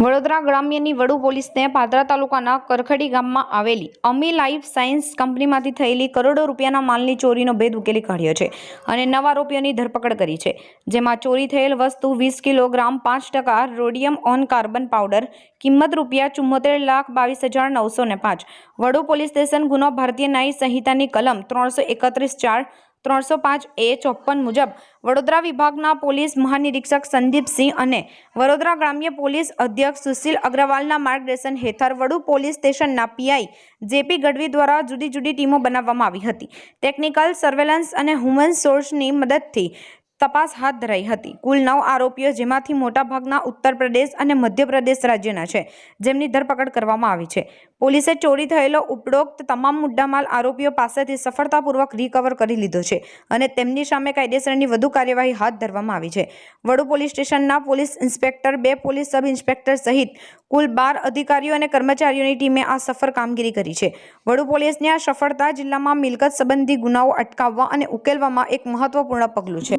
વડોદરા ગ્રામ્યની વડુ પોલીસને પાદરા તાલુકાના કરખડી ગામમાં આવેલી અમી લાઈફ સાયન્સ કંપનીમાંથી થયેલી કરોડો રૂપિયાના માલની ચોરીનો ભેદ ઉકેલી કાઢ્યો છે અને નવા આરોપીઓની ધરપકડ કરી છે. જેમાં ચોરી થયેલ વસ્તુ વીસ કિલોગ્રામ, પાંચ ટકા રોડિયમ ઓન કાર્બન પાવડર કિંમત રૂપિયા ચુમ્મોતેર લાખ બાવીસ હજાર નવસો ને પાંચ. વડુ પોલીસ સ્ટેશન ગુનો ભારતીય ન્યાય સંહિતાની કલમ ત્રણસો એકત્રીસ ચાર ત્રણસો પાંચ એ ચોપ્પન મુજબ વડોદરા વિભાગના પોલીસ મહાનિરીક્ષક સંદીપસિંહ અને વડોદરા ગ્રામ્ય પોલીસ અધ્યક્ષ સુશીલ અગ્રવાલના માર્ગદર્શન હેઠળ વડુ પોલીસ સ્ટેશનના પીઆઈ જેપી ગઢવી દ્વારા જુદી જુદી ટીમો બનાવવામાં આવી હતી. ટેકનિકલ સર્વેલન્સ અને હ્યુમન સોર્સની મદદથી તપાસ હાથ ધરાઈ હતી. કુલ નવ આરોપીઓ જેમાંથી મોટાભાગના ઉત્તર પ્રદેશ અને મધ્યપ્રદેશ રાજ્યના છે, જેમની ધરપકડ કરવામાં આવી છે. પોલીસે ચોરી થયેલો ઉપરોક્ત તમામ મુદ્દામાલ આરોપીઓ પાસેથી સફળતાપૂર્વક રિકવર કરી લીધો છે અને તેમની સામે કાયદેસરની વધુ કાર્યવાહી હાથ ધરવામાં આવી છે. વડુ પોલીસ સ્ટેશનના પોલીસ ઇન્સ્પેક્ટર, બે પોલીસ સબ ઇન્સ્પેક્ટર સહિત કુલ બાર અધિકારીઓ અને કર્મચારીઓની ટીમે આ સફળ કામગીરી કરી છે. વડુ પોલીસની આ સફળતા જિલ્લામાં મિલકત સંબંધી ગુનાઓ અટકાવવા અને ઉકેલવામાં એક મહત્વપૂર્ણ પગલું છે.